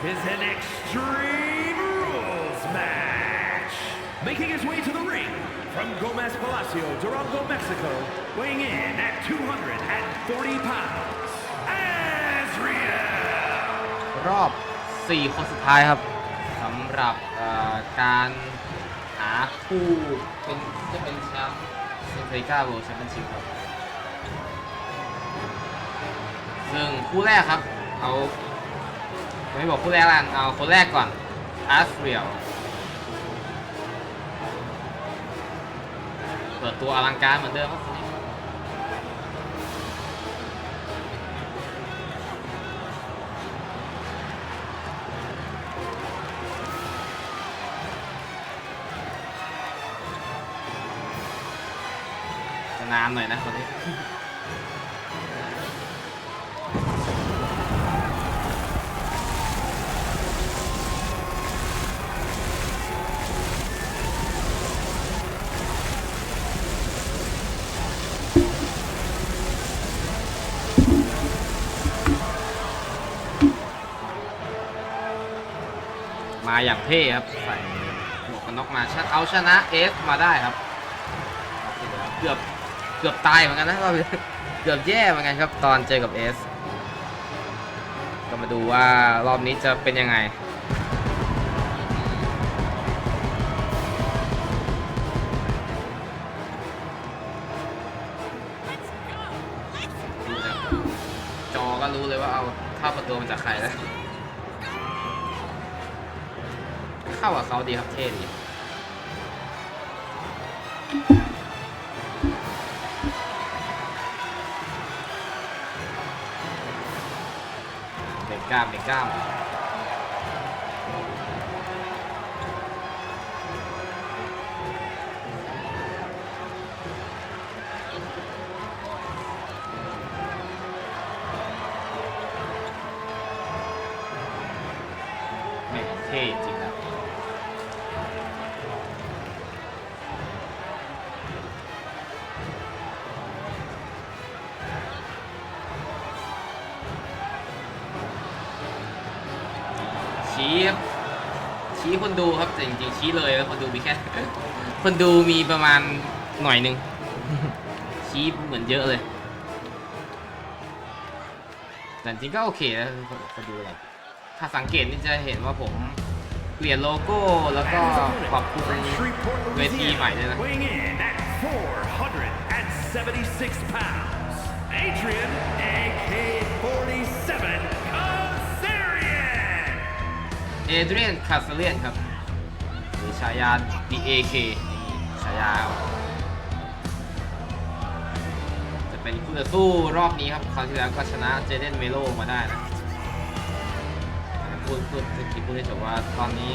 contest is an Extreme Rules match. Making his way to the ring from Gomez Palacio, Durango, Mexico, weighing in at 240 pounds, Azriel. รอบ 4 คนสุดท้ายครับสำหรับเอ่อการหาคู่เป็นจะเป็นแชมป์เซนเทริก้าโรแชมเปี้ยนชิพครับ ซึ่งคู่แรกครับ เอา ไม่บอกคู่แรกละกันเอาคนแรกก่อนอาร์เรียลเปิดตัวอลังการเหมือนเดิมครับคนนี้จะนานหน่อยนะคนนี้ ท่ครับ ใส่หมวกกันน็อกมาชนะเอาชนะเอฟมาได้ครับ เกือบเกือบตายเหมือนกันนะรอบนี้เกือบแย่เหมือนกันครับ ตอนเจอกับเอสก็มาดูว่ารอบนี้จะเป็นยังไง เข้ากับเขาดีครับเท่ดีเบ่งกล้ามเบ่งกล้ามแม่งเท่ ชี้คนดูครับแต่จริงๆชี้เลยแล้วคนดูมีแค่ คนดูมีประมาณหน่อยหนึ่งชี้เหมือนเยอะเลยแต่จริงก็โอเคนะคนดูแบบถ้าสังเกตนี่จะเห็นว่าผมเปลี่ยนโลโก้แล้วก็ปรับปรุงเวทีใหม่ด้วยนะ Adrian, AK-47 เอเดรียนคาสเลียนครับ หรือฉายา DAK นี่ฉายา จะเป็นคู่ต่อสู้รอบนี้ครับ คราวที่แล้วก็ชนะเจเดนเมโลมาได้นะ พูดพูดคิดพูดให้จบว่าตอนนี้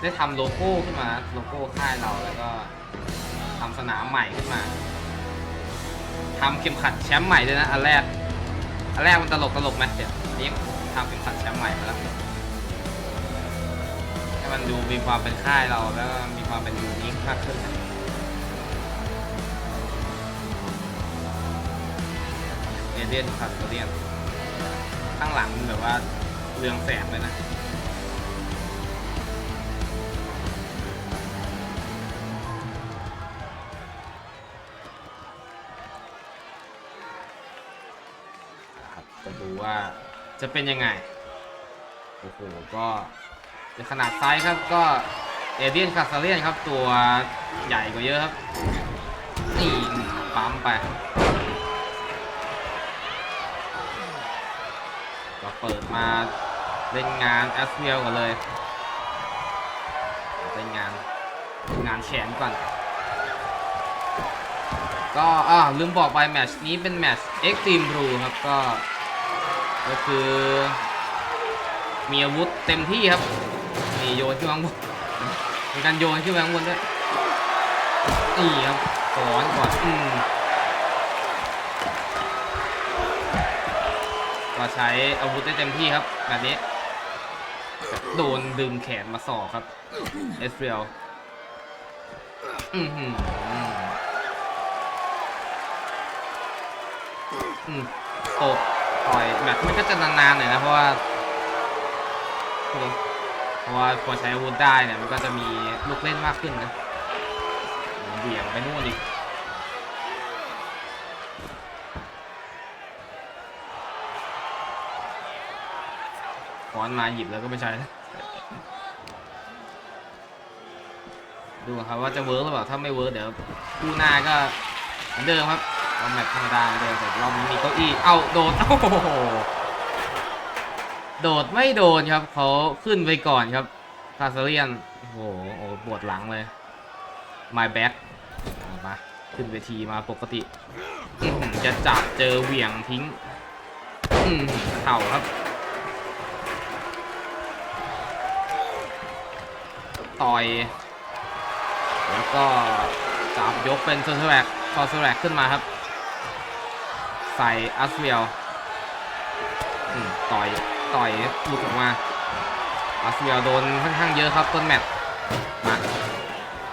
ได้ทำโลโก้ขึ้นมา โลโก้ค่ายเราแล้วก็ทำสนามใหม่ขึ้นมาทำเข็มขัดแชมป์ใหม่ด้วยนะอันแรกอันแรกมันตลกตลกไหมเดี๋ยวนี้ทำเข็มขัดแชมป์ใหม่มาแล้ว มันดูมีความเป็นค่ายเราแล้วก็มีความเป็นยูนิคมากขึ้นเอเดียนคัสเดียนข้างหลังมันแบบว่าเรืองแสงเลยนะจะดูว่าจะเป็นยังไง โอ้โห ก็ ในขนาดไซส์ครับก็เอเดียนคาซาเลียนครับตัวใหญ่กว่าเยอะครับนี่ปั๊มไปก็เปิดมาเล่นงานแอสเฟียลกันเลยเล่นงานงานแขนก่อน ก็อ่าลืมบอกไปแมชนี้เป็นแมช์ Extreme Rule ครับก็ก็คือมีอาวุธเต็มที่ครับ นี่โยนขึ้นข้างบนเป็นการโยนขึ้นมาข้างบนด้วยนี่ครับสอนก่อนอืมก็ใช้อาวุธได้เต็มที่ครับ แบบนี้ โดนดึงแขนมาสอกครับ เอสเรียลอือหืออืมตบต่อยแมตช์มันก็จะนานๆหน่อยนะ เพราะว่า เพราะว่าพอใช้อาวุธได้เนี่ยมันก็จะมีลูกเล่นมากขึ้นนะเบี่ยงไปนู่นอีกค้อนมาหยิบแล้วก็ไม่ใช้นะดูครับว่าจะเวิร์กหรือเปล่าถ้าไม่เวิร์กเดี๋ยวคู่หน้าก็เหมือนเดิมครับเอาแมตช์ธรรมดาเหมือนเดิมแต่เรามีเก้าอี้ เอ้าโดดโอ้โห โดดไม่โดนครับเขาขึ้นไปก่อนครับคาซาเลียนโอ้โหโอ้ปวดหลังเลย my back มาขึ้นเวทีมาปกติ จะจับเจอเหวี่ยงทิ้งเข่าครับ ต่อย แล้วก็จับยกเป็นโซเซอร์แลกพอโซแลกขึ้นมาครับ ใส่อัสเวลต่อย ต่อยหลุดออกมาอัสเวียลโดนค่อนข้างเยอะครับต้นแมตช์มา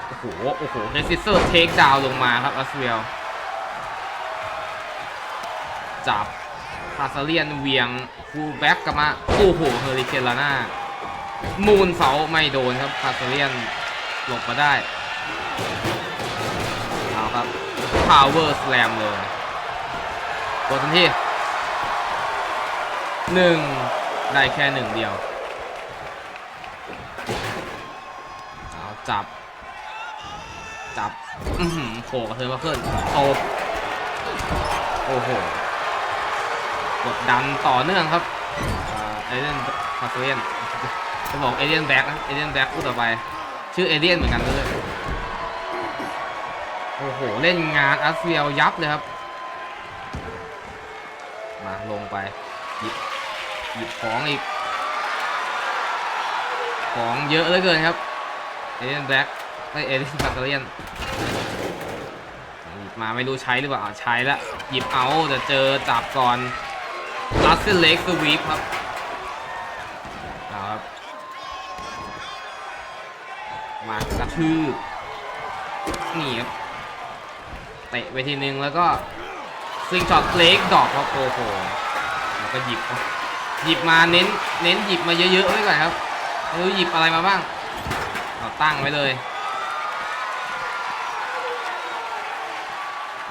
โอ้โหโอ้โหเนซิเซอร์เทคดาวลงมาครับอัสเวียลจับคาซาเลียนเวียงฟูแบ็กกลับมาโอ้โหเฮอริเคนลาน่ามูนเสาไม่โดนครับคาสเลียนหลบมาได้เอาครับ power slam เลยกดทันทีหนึ่ง ได้แค่หนึ่งเดียวเอาจับ จับโผล่กระเทือนมาขึ้นโตบโอ้โห กดดันต่อเนื่องครับเอเดนคาเลียนจะบอกเอเลียนแบ็กนะเอเลียนแบ็กพูดต่อไป ชื่อเอเลียนเหมือนกันเลยโอ้โห เล่นงานอัสเฟียลยับเลยครับ มาลงไปหยิบ หยิบของอีก ของเยอะเหลือเกินครับ เอเลนแบ็กไม่เอเลียนคาตาเลียนหยิบมาไม่รู้ใช้หรือเปล่าใช้แล้วหยิบเอาแต่เจอจับก่อนลัสเซเล็กสวีปครับเอาครับ มากระทืบนี่ครับเตะไปทีนึงแล้วก็สิงช็อตเล็กดอกครับโอ้โหแล้วก็หยิบ หยิบมาเน้น เน้นหยิบมาเยอะๆไว้ก่อนครับไม่รู้หยิบอะไรมาบ้างเอาตั้งไว้เลย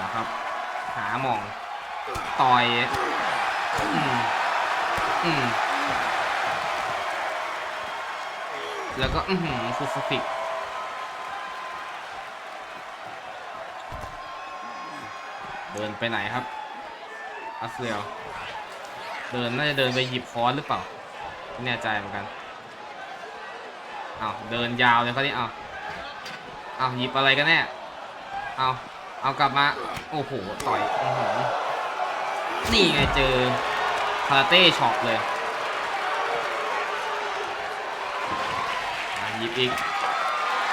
นะครับ หาหมองต่อยอืมอืมแล้วก็อือหือฟูสฟิกเดินไปไหนครับอัสเซียล เดินน่าจะเดินไปหยิบค้อนหรือเปล่าไม่แน่ใจเหมือนกันเอาเดินยาวเลยเขาที่เอาเอาหยิบอะไรกันแน่เอาเอากลับมาโอ้โหต่อยอนี่ไงเจอคาราเต้ช็อปเลยหยิบอีก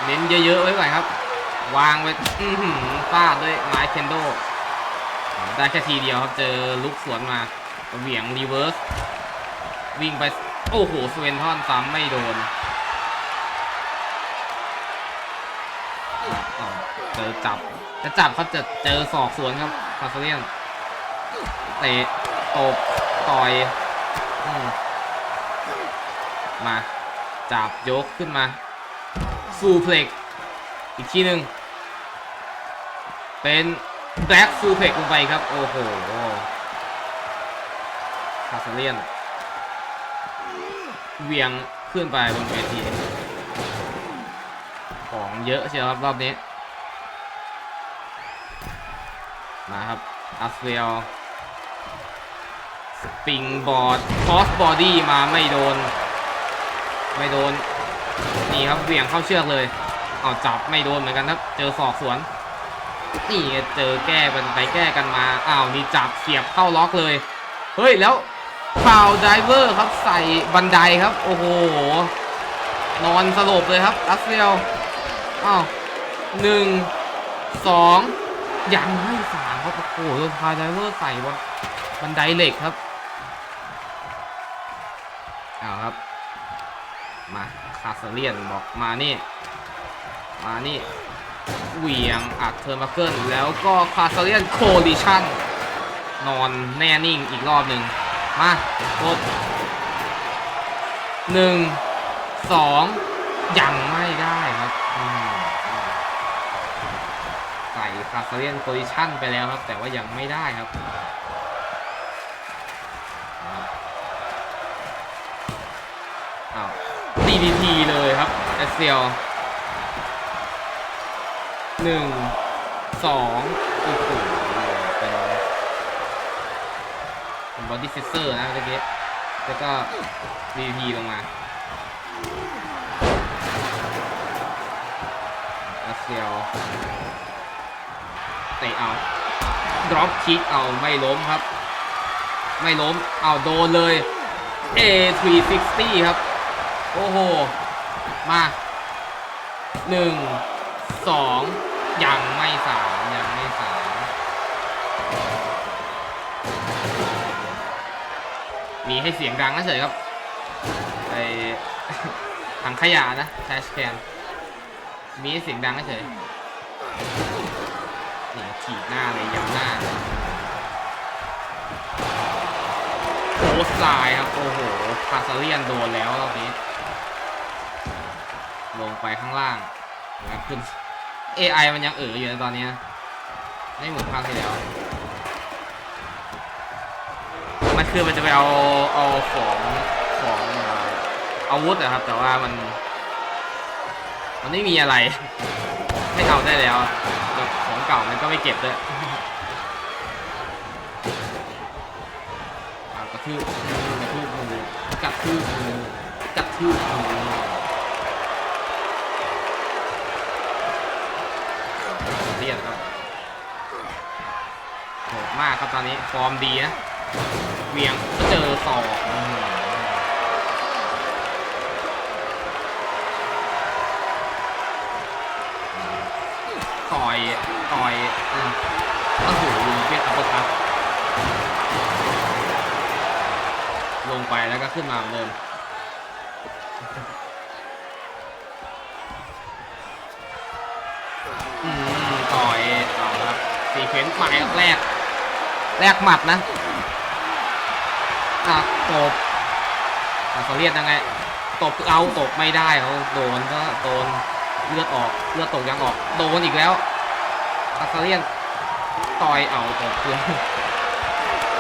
เน้นเยอะๆไว้ก่อนครับ วางไว้ฟาดด้วยไม้เคนโดได้แค่ทีเดียวครับเจอลุกสวนมา เหวี่ยงรีเวิร์สวิ่งไป โอ้โหสเวนทอนซ้ำไม่โดนเจอจับจะจับเขาจะเจอศอกสวนครับคาสเลียนเตะตบต่อยอมมา จับยกขึ้นมา ฟูเพล็ก อีกทีหนึ่งเป็นแบล็กฟูเพกลงไปครับ โอ้โห คาสเลียนเวียงขึ้นไปบนเวที ของเยอะเชียวครับรอบนี้ มาครับอัสเวลสปริงบอร์ดคอสบอดี้มาไม่โดน ไม่โดน นี่ครับเวียงเข้าเชือกเลย เอาจับไม่โดนเหมือนกันครับ เจอศอกสวน นี่เจอแก้กันไปแก้กันมา อ้าวนี่จับเสียบเข้าล็อกเลย เฮ้ยแล้ว พาวไดเวอร์ครับใส่บันไดครับ โอ้โห นอนสลบเลยครับอัสเซลอ้าวหนึ่งสองยังไม่สามครับโอ้โหโดนพาไดเวอร์ใส่บนบันไดเหล็กครับเอาครับ มาคาสเลียนบอกมานี่ มานี่เหวี่ยงอัดเทอร์มาเกิลแล้วก็คาสเลียนโคลิชันนอนแน่นิ่งอีกรอบหนึ่ง มากดหนึ่งสองยังไม่ได้ครับใส่คาสเลียนโพซิชั่นไปแล้วครับ แต่ว่ายังไม่ได้ครับอ้าว DDT เลยครับเอสเซียลหนึ่งสองโอ้โห บอดี้ฟิเซอร์นะเมื่อกี้แล้วก็ DDT ลงมาเอสเซียลเตะเอาดรอปคิกเอาไม่ล้มครับ ไม่ล้มเอาโดนเลย A360 ครับ โอ้โห มาหนึ่งสองยังไม่สามยัง มีให้เสียงดังนะเฉยครับไอถังขยะนะ trash can มีให้เสียงดังนะเฉยนี่ถีบหน้าเลยยับหน้าโพสต์ไล่ครับ โอ้โหคาซาเลียนโดนแล้วรอบนี้ ลงไปข้างล่างแล้วขึ้น AI มันยังเอ๋ออยู่ในตอนนี้ไม่เหมือนภาคที่แล้ว มันคือมันจะไปเอาเอาของของอาวุธนะครับ แต่ว่ามัน มันไม่มีอะไร ให้เอาได้แล้วของเก่ามันก็ไม่เก็บด้วยกระทืบกระทืบมือกระทืบมือกระทืบมือเรียนครับโหดมากครับตอนนี้ฟอร์มดีนะ วียงก็เจอศอกอื้อหือต่อย ต่อยอืมโอ้โหเรียกอัปเปอร์คัตลงไปแล้วก็ขึ้นมาเหมือนเดิมต่อยเอครับซีเควนต์หมัดแรก แรกหมัดนะ อะตบอะเขาเรียกยังไง ตบเอาตบไม่ได้เขาโดนก็โดนเลือดออกเลือดตกยังออก โดนอีกแล้วคาซเลียนต่อยเอาตบคือ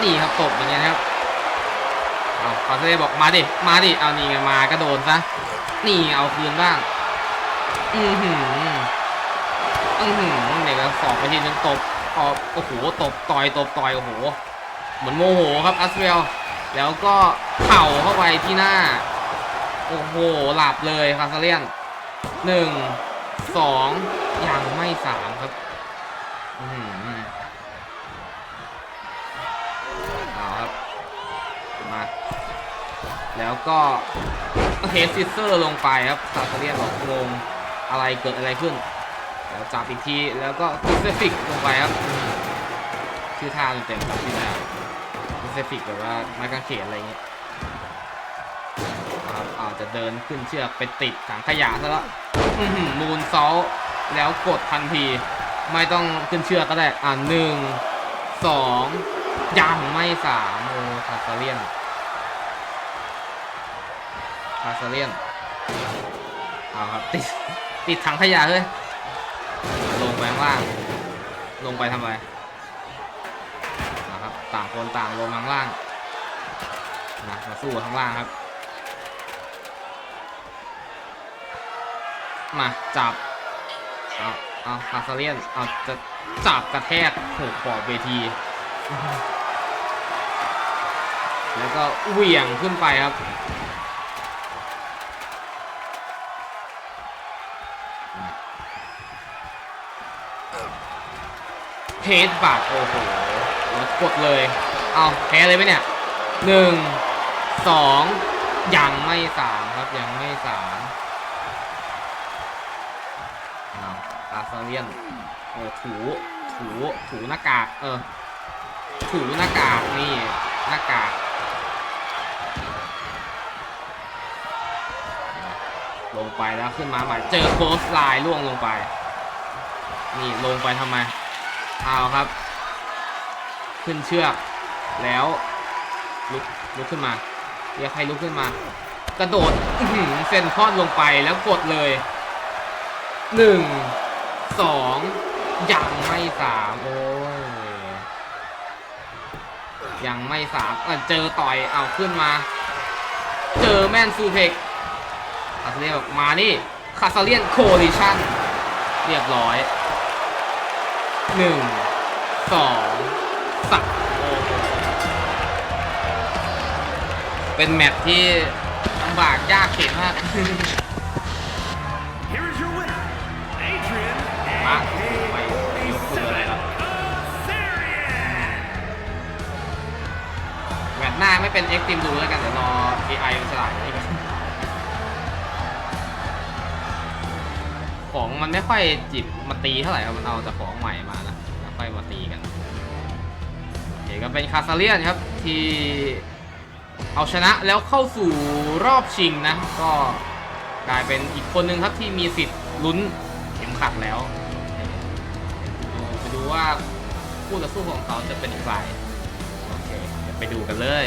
นี่ครับตบอย่างเงี้ยครับเอาคาซเลียนบอกมาดิมาดิเอานี่ไงมาก็โดนซะนี่เอาคืนบ้าง อือหืออือหือเด็กสอบไปทีนึงตบออกโอ้โหตบต่อยตบต่อยโอ้โหเหมือนโมโหครับอัสเวล แล้วก็เข่าเข้าไปที่หน้า โอ้โห หลับเลยคาซาเลียนหนึ่งสองยังไม่สามครับอือหือเอาครับ มา แล้วก็เฮดซิสเซอร์ลงไปครับคาซาเลียนบอกงงอะไรเกิดอะไรขึ้น แล้วจับอีกที แล้วก็พิเซฟิกลงไปครับ ชื่อท่าเต็มๆครับที่หน้า ซฟิกแบบว่าไม้กางเขนอะไรเงี้ยครับอาจจะเดินขึ้นเชือกไปติดถังขยะซะแล้วมูนซอลแล้วกดทันที ไม่ต้องขึ้นเชือกก็ได้อ่าหนึ่งสองยังไม่สามโอ้คาซาเลียนคาซาเลียนเอาครับติดติดถังขยะเลยลงไปข้างล่าง ลงไปทำไม ต่างคนต่างลงข้างล่างนะมาสู้ข้างล่างครับ มาจับเอาเอาคาซาเลียนเอาจะจับกระแทกถูกขอบเวที แล้วก็เหวี่ยงขึ้นไปครับเฮดบัตโอ้โห กดเลย เอาแพ้เลยไหมเนี่ยหนึ่งสองยังไม่สามครับยังไม่สามเอาลาซาเลียนโอ้ถูถูถูหน้ากากเออถูหน้ากากนี่หน้ากากลงไปแล้วขึ้นมาใหม่เจอโคสไลน์ล่วงลงไป นี่ลงไปทำไมเอาครับ ขึ้นเชือก แล้วลุกลุกขึ้นมาเรียกให้ลุกขึ้นมา กระโดดเซนทอนลงไปแล้วกดเลยหนึ่งสองยังไม่สามโอ้ยยังไม่สามเจอต่อยเอาขึ้นมา เจอแมนซูเพกคาซาเลียนบอกมานี่คาซาเลียนโคลิชันเรียบร้อยหนึ่งสอง สามโอ้โหเป็นแมตช์ที่ลำบากยากเข็นมาก Here is your winner, Adrian มาไม่ยกมืออะไรหรอก Kazarian. แมตช์หน้าไม่เป็นเอ็กซ์ตรีมดูแล้วกันเดี๋ยวรอ AI มันฉลาดกว่านี้ก่อนของมันไม่ค่อยจิบมาตีเท่าไหร่ครับมันเอาแต่ของใหม่มานะแล้วค่อยมาตีกัน ก็เป็นคาซาเลียนครับที่เอาชนะแล้วเข้าสู่รอบชิงนะ ก็กลายเป็นอีกคนนึงครับที่มีสิทธิ์ลุ้นเข็มขัดแล้วไปดูว่าคู่ต่อสู้ของเขาจะเป็นใครโอเคไปดูกันเลย